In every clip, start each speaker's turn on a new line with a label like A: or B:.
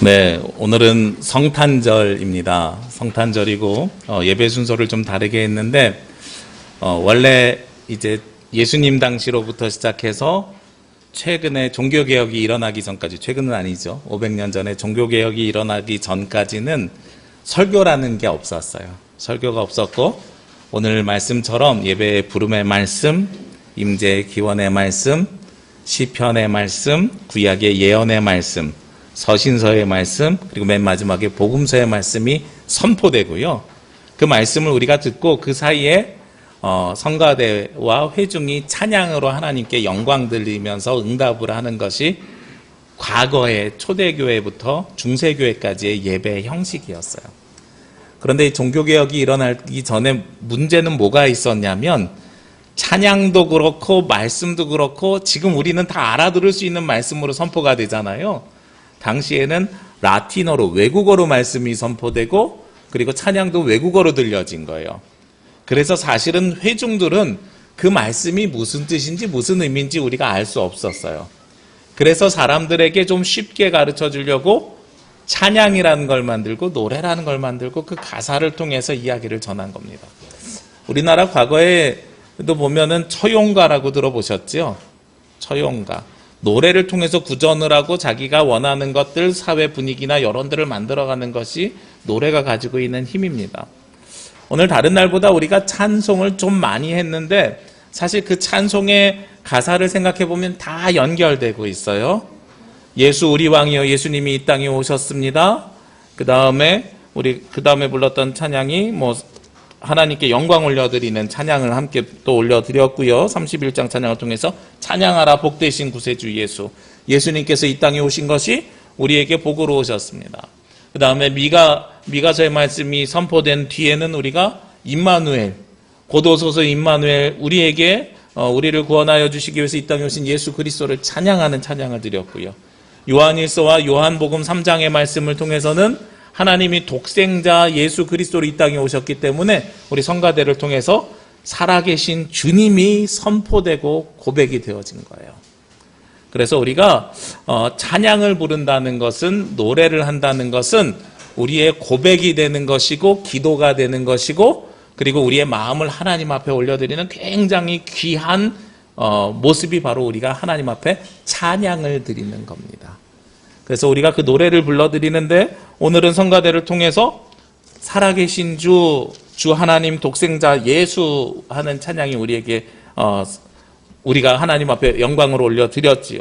A: 네, 오늘은 성탄절입니다. 성탄절이고 어, 예배 순서를 좀 다르게 했는데 어, 원래 이제 예수님 당시로부터 시작해서 최근에 종교 개혁이 일어나기 전까지 최근은 아니죠. 500년 전에 종교 개혁이 일어나기 전까지는 설교라는 게 없었어요. 설교가 없었고 오늘 말씀처럼 예배의 부름의 말씀, 임재의 기원의 말씀, 시편의 말씀, 구약의 예언의 말씀, 서신서의 말씀, 그리고 맨 마지막에 복음서의 말씀이 선포되고요. 그 말씀을 우리가 듣고 그 사이에 어, 성가대와 회중이 찬양으로 하나님께 영광 들리면서 응답을 하는 것이 과거의 초대교회부터 중세교회까지의 예배 형식이었어요. 그런데 이 종교개혁이 일어나기 전에 문제는 뭐가 있었냐면 찬양도 그렇고 말씀도 그렇고 지금 우리는 다 알아들을 수 있는 말씀으로 선포가 되잖아요. 당시에는 라틴어로 외국어로 말씀이 선포되고 그리고 찬양도 외국어로 들려진 거예요. 그래서 사실은 회중들은 그 말씀이 무슨 뜻인지 무슨 의미인지 우리가 알 수 없었어요. 그래서 사람들에게 좀 쉽게 가르쳐 주려고 찬양이라는 걸 만들고 노래라는 걸 만들고 그 가사를 통해서 이야기를 전한 겁니다. 우리나라 과거에도 보면은 처용가라고 들어보셨죠? 처용가. 노래를 통해서 구전을 하고 자기가 원하는 것들, 사회 분위기나 여론들을 만들어가는 것이 노래가 가지고 있는 힘입니다. 오늘 다른 날보다 우리가 찬송을 좀 많이 했는데 사실 그 찬송의 가사를 생각해 보면 다 연결되고 있어요. 예수 우리 왕이여 예수님이 이 땅에 오셨습니다. 그 다음에 우리 그 다음에 불렀던 찬양이 뭐 하나님께 영광 올려드리는 찬양을 함께 또 올려드렸고요. 31장 찬양을 통해서 찬양하라 복되신 구세주 예수. 예수님께서 이 땅에 오신 것이 우리에게 복으로 오셨습니다. 그 다음에 미가 미가서의 말씀이 선포된 뒤에는 우리가 임마누엘 고도소서 임마누엘 우리에게 어, 우리를 구원하여 주시기 위해서 이 땅에 오신 예수 그리스도를 찬양하는 찬양을 드렸고요. 요한일서와 요한복음 3장의 말씀을 통해서는 하나님이 독생자 예수 그리스도로 이 땅에 오셨기 때문에 우리 성가대를 통해서 살아계신 주님이 선포되고 고백이 되어진 거예요. 그래서 우리가 어, 찬양을 부른다는 것은 노래를 한다는 것은 우리의 고백이 되는 것이고 기도가 되는 것이고 그리고 우리의 마음을 하나님 앞에 올려드리는 굉장히 귀한 어, 모습이 바로 우리가 하나님 앞에 찬양을 드리는 겁니다. 그래서 우리가 그 노래를 불러드리는데 오늘은 성가대를 통해서 살아계신 주, 주 하나님 독생자 예수 하는 찬양이 우리에게 어, 우리가 하나님 앞에 영광을 올려드렸지요.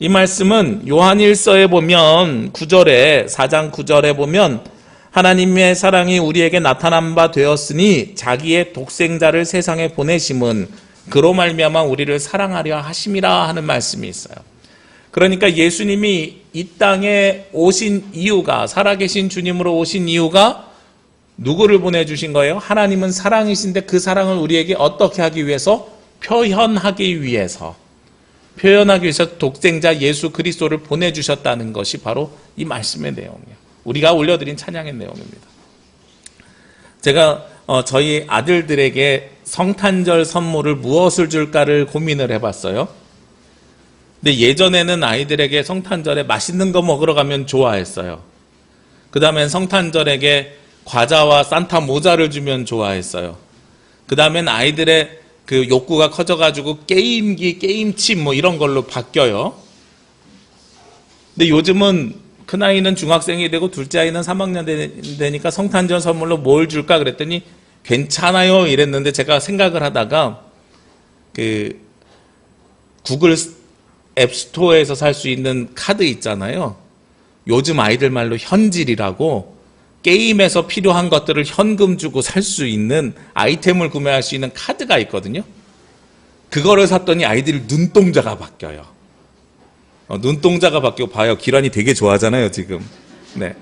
A: 이 말씀은 요한일서에 보면 9절에 4장 9절에 보면 하나님의 사랑이 우리에게 나타난 바 되었으니 자기의 독생자를 세상에 보내심은 그로 말미암아 우리를 사랑하려 하심이라 하는 말씀이 있어요. 그러니까 예수님이 이 땅에 오신 이유가 살아계신 주님으로 오신 이유가 누구를 보내주신 거예요? 하나님은 사랑이신데 그 사랑을 우리에게 어떻게 하기 위해서 표현하기 위해서 표현하기 위해서 독생자 예수 그리스도를 보내주셨다는 것이 바로 이 말씀의 내용이에요. 우리가 올려드린 찬양의 내용입니다. 제가 어, 저희 아들들에게 성탄절 선물을 무엇을 줄까를 고민을 해봤어요. 근데 예전에는 아이들에게 성탄절에 맛있는 거 먹으러 가면 좋아했어요. 그 다음엔 성탄절에게 과자와 산타 모자를 주면 좋아했어요. 그 다음엔 아이들의 그 욕구가 커져가지고 게임기, 게임칩 뭐 이런 걸로 바뀌어요. 근데 요즘은 큰 아이는 중학생이 되고 둘째 아이는 3학년 되니까 성탄절 선물로 뭘 줄까 그랬더니 괜찮아요 이랬는데 제가 생각을 하다가 그 구글 앱스토어에서 살 수 있는 카드 있잖아요. 요즘 아이들 말로 현질이라고 게임에서 필요한 것들을 현금 주고 살 수 있는 아이템을 구매할 수 있는 카드가 있거든요. 그거를 샀더니 아이들이 눈동자가 바뀌어요. 어, 눈동자가 바뀌고 봐요. 기란이 되게 좋아하잖아요, 지금. 네.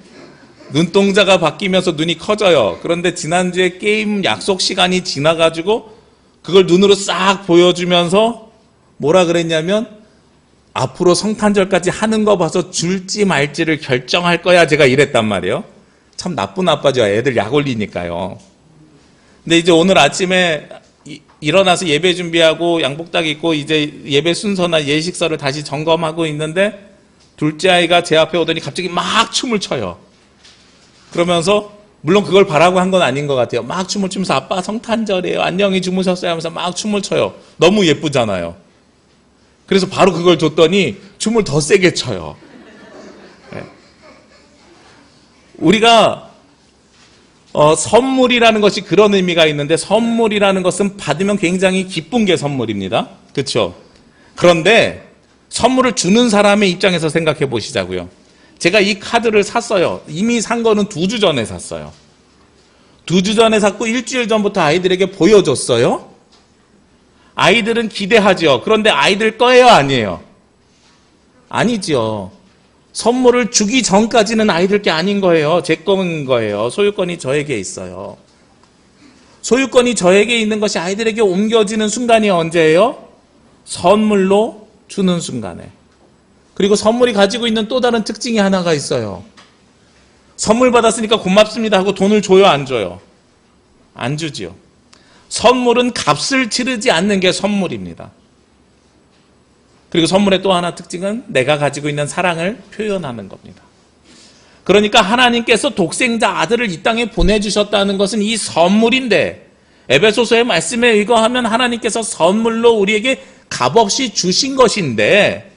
A: 눈동자가 바뀌면서 눈이 커져요. 그런데 지난주에 게임 약속 시간이 지나가지고 그걸 눈으로 싹 보여주면서 뭐라 그랬냐면 앞으로 성탄절까지 하는 거 봐서 줄지 말지를 결정할 거야. 제가 이랬단 말이에요. 참 나쁜 아빠죠. 애들 약 올리니까요. 근데 이제 오늘 아침에 이- 일어나서 예배 준비하고 양복딱 입고 이제 예배 순서나 예식서를 다시 점검하고 있는데 둘째 아이가 제 앞에 오더니 갑자기 막 춤을 춰요. 그러면서 물론 그걸 바라고 한 건 아닌 것 같아요. 막 춤을 추면서 아빠 성탄절이에요. 안녕히 주무셨어요 하면서 막 춤을 춰요. 너무 예쁘잖아요. 그래서 바로 그걸 줬더니 춤을 더 세게 춰요. 네. 우리가 어, 선물이라는 것이 그런 의미가 있는데 선물이라는 것은 받으면 굉장히 기쁜 게 선물입니다. 그렇죠? 그런데 선물을 주는 사람의 입장에서 생각해 보시자고요. 제가 이 카드를 샀어요. 이미 산 거는 두 주 전에 샀어요. 두 주 전에 샀고 일주일 전부터 아이들에게 보여줬어요. 아이들은 기대하죠. 그런데 아이들 거예요, 아니에요? 아니죠. 선물을 주기 전까지는 아이들 게 아닌 거예요. 제 거인 거예요. 소유권이 저에게 있어요. 소유권이 저에게 있는 것이 아이들에게 옮겨지는 순간이 언제예요? 선물로 주는 순간에. 그리고 선물이 가지고 있는 또 다른 특징이 하나가 있어요. 선물 받았으니까 고맙습니다 하고 돈을 줘요, 안 줘요? 안 주지요. 선물은 값을 치르지 않는 게 선물입니다. 그리고 선물의 또 하나 특징은 내가 가지고 있는 사랑을 표현하는 겁니다. 그러니까 하나님께서 독생자 아들을 이 땅에 보내주셨다는 것은 이 선물인데 에베소서의 말씀에 의거하면 하나님께서 선물로 우리에게 값없이 주신 것인데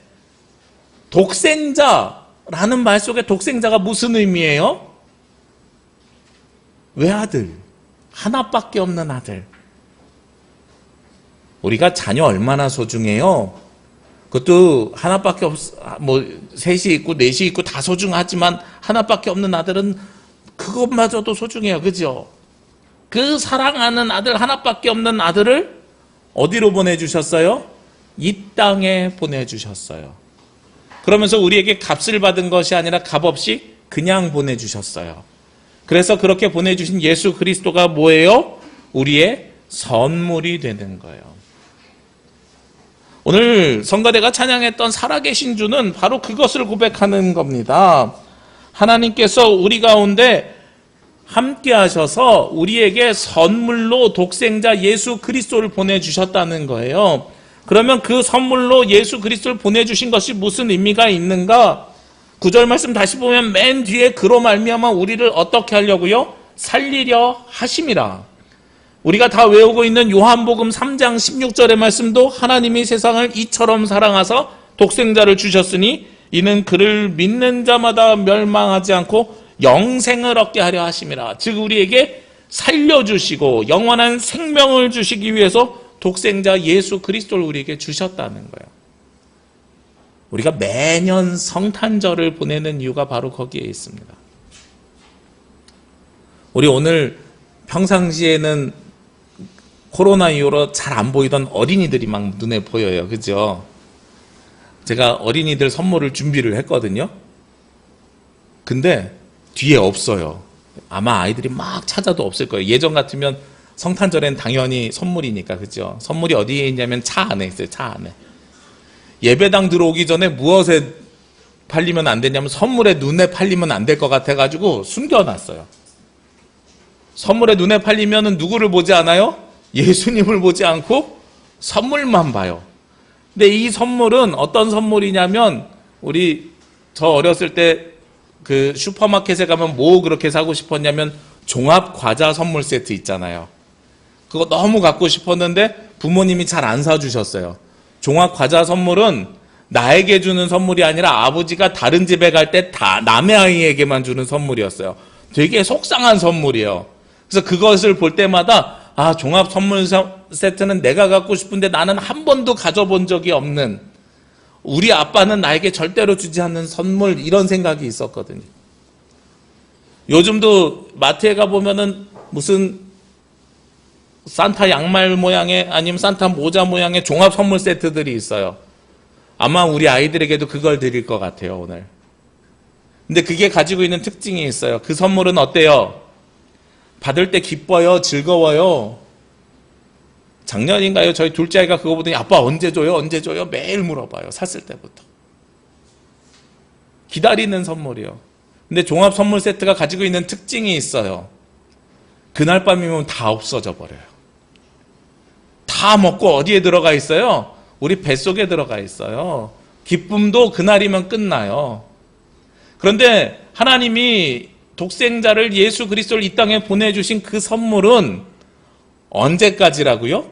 A: 독생자라는 말 속에 독생자가 무슨 의미예요? 외아들 하나밖에 없는 아들 우리가 자녀 얼마나 소중해요? 그것도 하나밖에 없, 뭐, 셋이 있고, 넷이 있고, 다 소중하지만, 하나밖에 없는 아들은 그것마저도 소중해요. 그죠? 그 사랑하는 아들, 하나밖에 없는 아들을 어디로 보내주셨어요? 이 땅에 보내주셨어요. 그러면서 우리에게 값을 받은 것이 아니라 값 없이 그냥 보내주셨어요. 그래서 그렇게 보내주신 예수 그리스도가 뭐예요? 우리의 선물이 되는 거예요. 오늘 성가대가 찬양했던 살아계신 주는 바로 그것을 고백하는 겁니다. 하나님께서 우리 가운데 함께 하셔서 우리에게 선물로 독생자 예수 그리스도를 보내주셨다는 거예요. 그러면 그 선물로 예수 그리스도를 보내주신 것이 무슨 의미가 있는가? 구절 말씀 다시 보면 맨 뒤에 그로 말미암아 우리를 어떻게 하려고요? 살리려 하심이라. 우리가 다 외우고 있는 요한복음 3장 16절의 말씀도 하나님이 세상을 이처럼 사랑하사 독생자를 주셨으니 이는 그를 믿는 자마다 멸망하지 않고 영생을 얻게 하려 하심이라. 즉 우리에게 살려주시고 영원한 생명을 주시기 위해서 독생자 예수 그리스도를 우리에게 주셨다는 거예요. 우리가 매년 성탄절을 보내는 이유가 바로 거기에 있습니다. 우리 오늘 평상시에는 코로나 이후로 잘 안 보이던 어린이들이 막 눈에 보여요. 그죠? 제가 어린이들 선물을 준비를 했거든요. 근데 뒤에 없어요. 아마 아이들이 막 찾아도 없을 거예요. 예전 같으면 성탄절엔 당연히 선물이니까, 그죠? 선물이 어디에 있냐면 차 안에 있어요, 차 안에. 예배당 들어오기 전에 무엇에 팔리면 안 되냐면 선물에 눈에 팔리면 안 될 것 같아가지고 숨겨놨어요. 선물에 눈에 팔리면 누구를 보지 않아요? 예수님을 보지 않고 선물만 봐요. 근데 이 선물은 어떤 선물이냐면 우리 저 어렸을 때 그 슈퍼마켓에 가면 뭐 그렇게 사고 싶었냐면 종합 과자 선물 세트 있잖아요. 그거 너무 갖고 싶었는데 부모님이 잘 안 사주셨어요. 종합 과자 선물은 나에게 주는 선물이 아니라 아버지가 다른 집에 갈 때 다 남의 아이에게만 주는 선물이었어요. 되게 속상한 선물이에요. 그래서 그것을 볼 때마다 아, 종합 선물 세트는 내가 갖고 싶은데 나는 한 번도 가져본 적이 없는 우리 아빠는 나에게 절대로 주지 않는 선물 이런 생각이 있었거든요. 요즘도 마트에 가 보면은 무슨 산타 양말 모양의 아니면 산타 모자 모양의 종합 선물 세트들이 있어요. 아마 우리 아이들에게도 그걸 드릴 것 같아요, 오늘. 근데 그게 가지고 있는 특징이 있어요. 그 선물은 어때요? 받을 때 기뻐요? 즐거워요? 작년인가요? 저희 둘째 아이가 그거 보더니 아빠 언제 줘요? 언제 줘요? 매일 물어봐요. 샀을 때부터. 기다리는 선물이요. 근데 종합 선물 세트가 가지고 있는 특징이 있어요. 그날 밤이면 다 없어져 버려요. 다 먹고 어디에 들어가 있어요? 우리 뱃속에 들어가 있어요. 기쁨도 그날이면 끝나요. 그런데 하나님이 독생자를 예수 그리스도를 이 땅에 보내주신 그 선물은 언제까지라고요?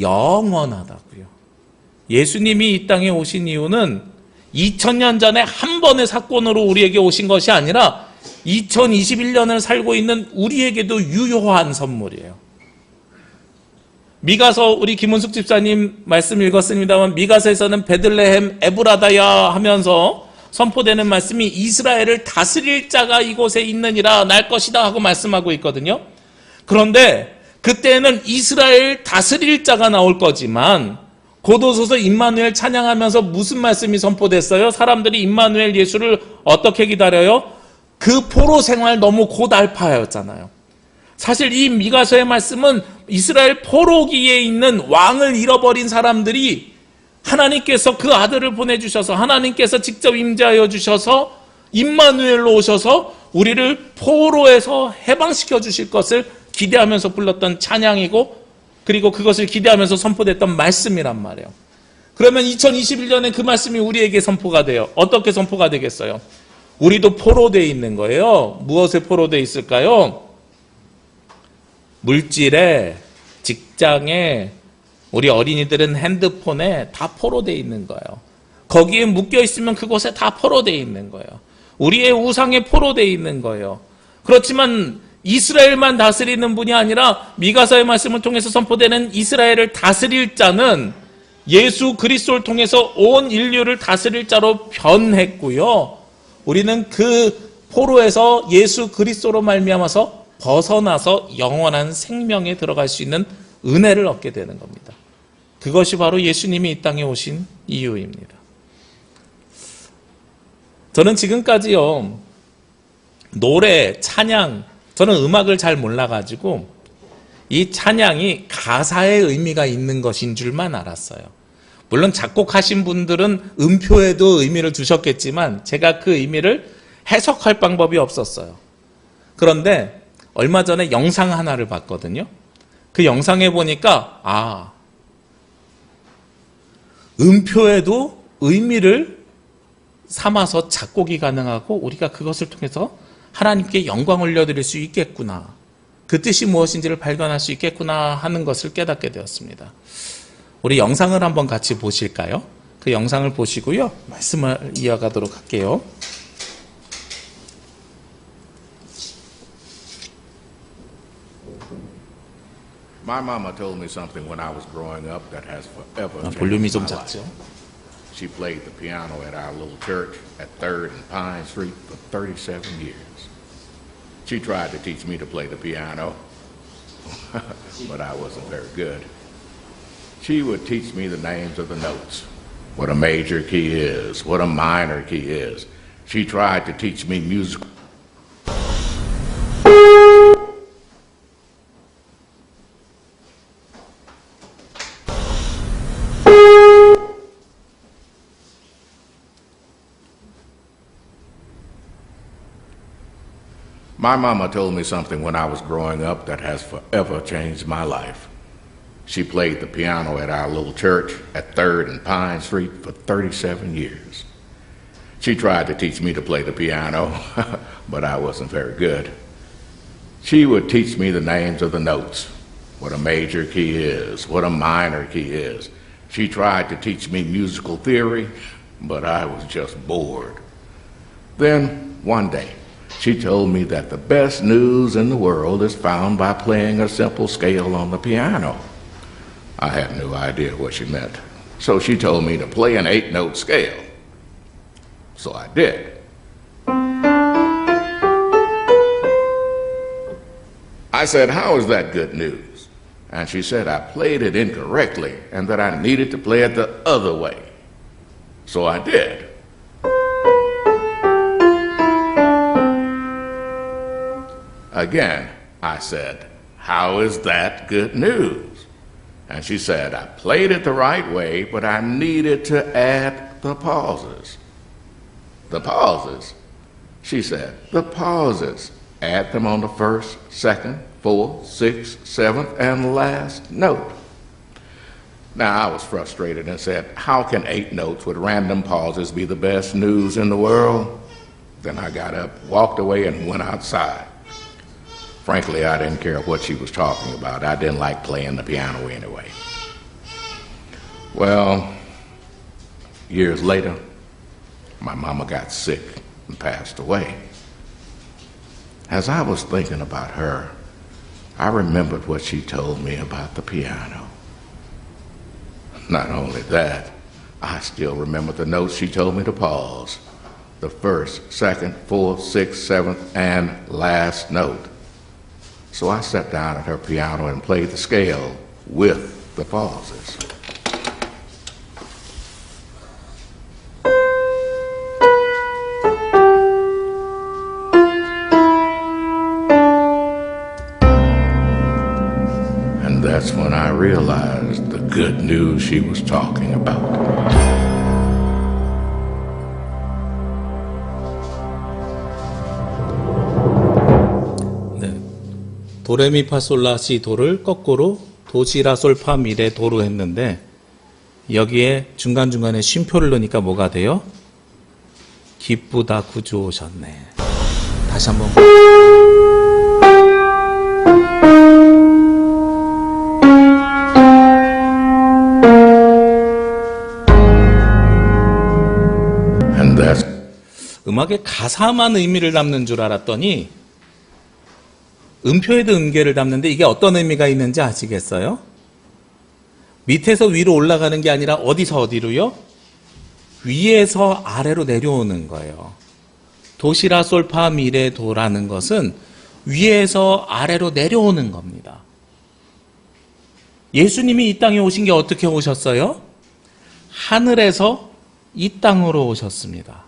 A: 영원하다고요. 예수님이 이 땅에 오신 이유는 2000년 전에 한 번의 사건으로 우리에게 오신 것이 아니라 2021년을 살고 있는 우리에게도 유효한 선물이에요. 미가서 우리 김은숙 집사님 말씀 읽었습니다만 미가서에서는 베들레헴 에브라다야 하면서 선포되는 말씀이 이스라엘을 다스릴 자가 이곳에 있느니라 날 것이다 하고 말씀하고 있거든요. 그런데 그때는 이스라엘 다스릴 자가 나올 거지만 고도소서 임마누엘 찬양하면서 무슨 말씀이 선포됐어요? 사람들이 임마누엘 예수를 어떻게 기다려요? 그 포로 생활 너무 고달파였잖아요. 사실 이 미가서의 말씀은 이스라엘 포로기에 있는 왕을 잃어버린 사람들이 하나님께서 그 아들을 보내주셔서 하나님께서 직접 임재하여 주셔서 임마누엘로 오셔서 우리를 포로에서 해방시켜 주실 것을 기대하면서 불렀던 찬양이고 그리고 그것을 기대하면서 선포됐던 말씀이란 말이에요. 그러면 2021년에 그 말씀이 우리에게 선포가 돼요. 어떻게 선포가 되겠어요? 우리도 포로되어 있는 거예요. 무엇에 포로되어 있을까요? 물질에, 직장에, 우리 어린이들은 핸드폰에 다 포로되어 있는 거예요. 거기에 묶여 있으면 그곳에 다 포로되어 있는 거예요. 우리의 우상에 포로되어 있는 거예요. 그렇지만 이스라엘만 다스리는 분이 아니라 미가서의 말씀을 통해서 선포되는 이스라엘을 다스릴 자는 예수 그리스도를 통해서 온 인류를 다스릴 자로 변했고요. 우리는 그 포로에서 예수 그리스도로 말미암아서 벗어나서 영원한 생명에 들어갈 수 있는 은혜를 얻게 되는 겁니다. 그것이 바로 예수님이 이 땅에 오신 이유입니다. 저는 지금까지요, 노래, 찬양, 저는 음악을 잘 몰라가지고 이 찬양이 가사의 의미가 있는 것인 줄만 알았어요. 물론 작곡하신 분들은 음표에도 의미를 두셨겠지만 제가 그 의미를 해석할 방법이 없었어요. 그런데 얼마 전에 영상 하나를 봤거든요. 그 영상에 보니까 아 음표에도 의미를 삼아서 작곡이 가능하고 우리가 그것을 통해서 하나님께 영광 올려드릴 수 있겠구나. 그 뜻이 무엇인지를 발견할 수 있겠구나 하는 것을 깨닫게 되었습니다. 우리 영상을 한번 같이 보실까요? 그 영상을 보시고요. 말씀을 이어가도록 할게요.
B: My mama told me something when I was growing up that has forever my life. She played the piano at our little church at 3rd and Pine Street for 37 years. She tried to teach me to play the piano, but I wasn't very good. She would teach me the names of the notes, what a major key is, what a minor key is. She tried to teach me musical My mama told me something when I was growing up that has forever changed my life. She played the piano at our little church at 3rd and Pine Street for 37 years. She tried to teach me to play the piano, but I wasn't very good. She would teach me the names of the notes, what a major key is, what a minor key is. She tried to teach me musical theory, but I was just bored. Then, one day, she told me that the best news in the world is found by playing a simple scale on the piano. I had no idea what she meant. So she told me to play an eight note scale. So I did. I said, How is that good news? And she said, I played it incorrectly and that I needed to play it the other way. So I did. Again, I said, How is that good news? And she said, I played it the right way, but I needed to add the pauses. The pauses? She said, The pauses. Add them on the first, second, fourth, sixth, seventh, and last note. Now, I was frustrated and said, How can eight notes with random pauses be the best news in the world? Then I got up, walked away, and went outside. Frankly, I didn't care what she was talking about. I didn't like playing the piano anyway. Well, years later, my mama got sick and passed away. As I was thinking about her, I remembered what she told me about the piano. Not only that, I still remember the notes she told me to pause. The first, second, fourth, sixth, seventh, and last note. So I sat down at her piano and played the scale with the pauses. And that's when I realized the good news she was talking about.
A: 도레미파솔라시 도를 거꾸로 도시라솔파미레 도로 했는데 여기에 중간중간에 쉼표를 넣으니까 뭐가 돼요? 기쁘다 구주오셨네. 다시 한번 음악의 가사만 의미를 담는 줄 알았더니 음표에도 음계를 담는데 이게 어떤 의미가 있는지 아시겠어요? 밑에서 위로 올라가는 게 아니라 어디서 어디로요? 위에서 아래로 내려오는 거예요. 도시라 솔파 미레 도라는 것은 위에서 아래로 내려오는 겁니다. 예수님이 이 땅에 오신 게 어떻게 오셨어요? 하늘에서 이 땅으로 오셨습니다.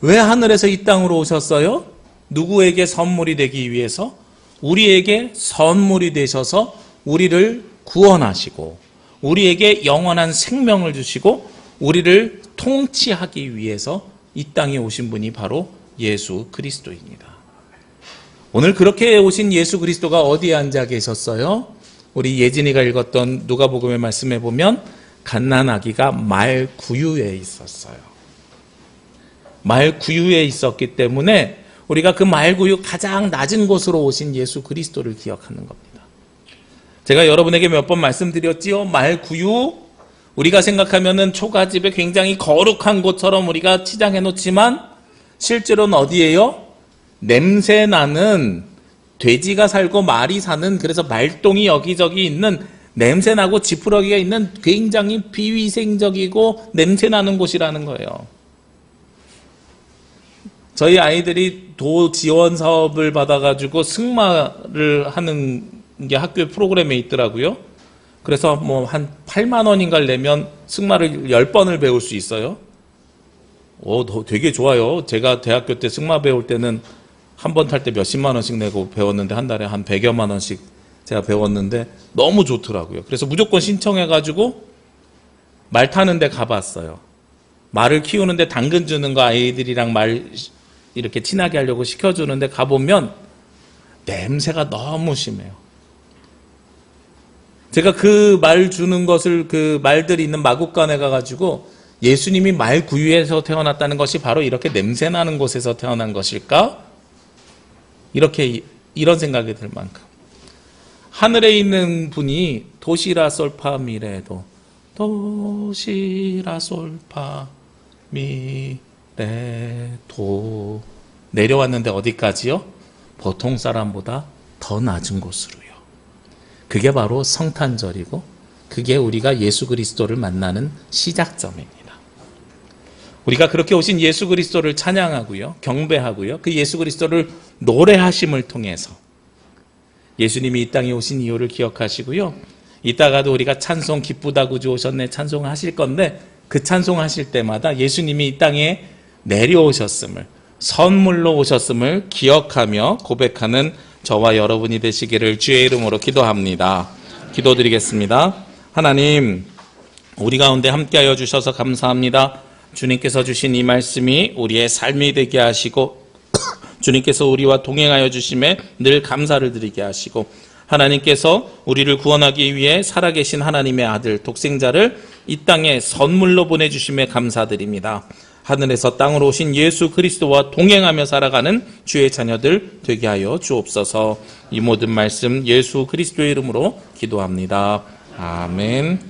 A: 왜 하늘에서 이 땅으로 오셨어요? 누구에게 선물이 되기 위해서? 우리에게 선물이 되셔서 우리를 구원하시고, 우리에게 영원한 생명을 주시고, 우리를 통치하기 위해서 이 땅에 오신 분이 바로 예수 그리스도입니다. 오늘 그렇게 오신 예수 그리스도가 어디에 앉아 계셨어요? 우리 예진이가 읽었던 누가복음의 말씀에 보면 갓난 아기가 말 구유에 있었어요. 말 구유에 있었기 때문에 우리가 그 말 구유 가장 낮은 곳으로 오신 예수 그리스도를 기억하는 겁니다. 제가 여러분에게 몇 번 말씀드렸지요. 말 구유 우리가 생각하면은 초가집에 굉장히 거룩한 곳처럼 우리가 치장해 놓지만 실제로는 어디예요? 냄새 나는 돼지가 살고 말이 사는 그래서 말똥이 여기저기 있는 냄새 나고 지푸러기가 있는 굉장히 비위생적이고 냄새 나는 곳이라는 거예요. 저희 아이들이 도 지원 사업을 받아가지고 승마를 하는 게 학교 프로그램에 있더라고요. 그래서 뭐 한 8만 원인가를 내면 승마를 10번을 배울 수 있어요. 오, 더- 되게 좋아요. 제가 대학교 때 승마 배울 때는 한 번 탈 때 몇십만 원씩 내고 배웠는데 한 달에 한 100여만 원씩 제가 배웠는데 너무 좋더라고요. 그래서 무조건 신청해가지고 말 타는데 가봤어요. 말을 키우는데 당근 주는 거 아이들이랑 말 이렇게 친하게 하려고 시켜주는데 가보면 냄새가 너무 심해요. 제가 그 말 주는 것을 그 말들이 있는 마국간에 가가지고 예수님이 말 구유에서 태어났다는 것이 바로 이렇게 냄새 나는 곳에서 태어난 것일까? 이렇게 이- 이런 생각이 들 만큼 하늘에 있는 분이 도시라 솔파 미레도 도시라 솔파 미 레도 내려왔는데 어디까지요? 보통 사람보다 더 낮은 곳으로요. 그게 바로 성탄절이고 그게 우리가 예수 그리스도를 만나는 시작점입니다. 우리가 그렇게 오신 예수 그리스도를 찬양하고요. 경배하고요. 그 예수 그리스도를 노래하심을 통해서 예수님이 이 땅에 오신 이유를 기억하시고요. 이따가도 우리가 찬송 기쁘다 구주 오셨네 찬송하실 건데 그 찬송하실 때마다 예수님이 이 땅에 내려오셨음을 선물로 오셨음을 기억하며 고백하는 저와 여러분이 되시기를 주의 이름으로 기도합니다. 기도드리겠습니다. 하나님 우리 가운데 함께하여 주셔서 감사합니다. 주님께서 주신 이 말씀이 우리의 삶이 되게 하시고 주님께서 우리와 동행하여 주심에 늘 감사를 드리게 하시고 하나님께서 우리를 구원하기 위해 살아계신 하나님의 아들 독생자를 이 땅에 선물로 보내주심에 감사드립니다. 하늘에서 땅으로 오신 예수 그리스도와 동행하며 살아가는 주의 자녀들 되게 하여 주옵소서 이 모든 말씀 예수 그리스도의 이름으로 기도합니다. 아멘.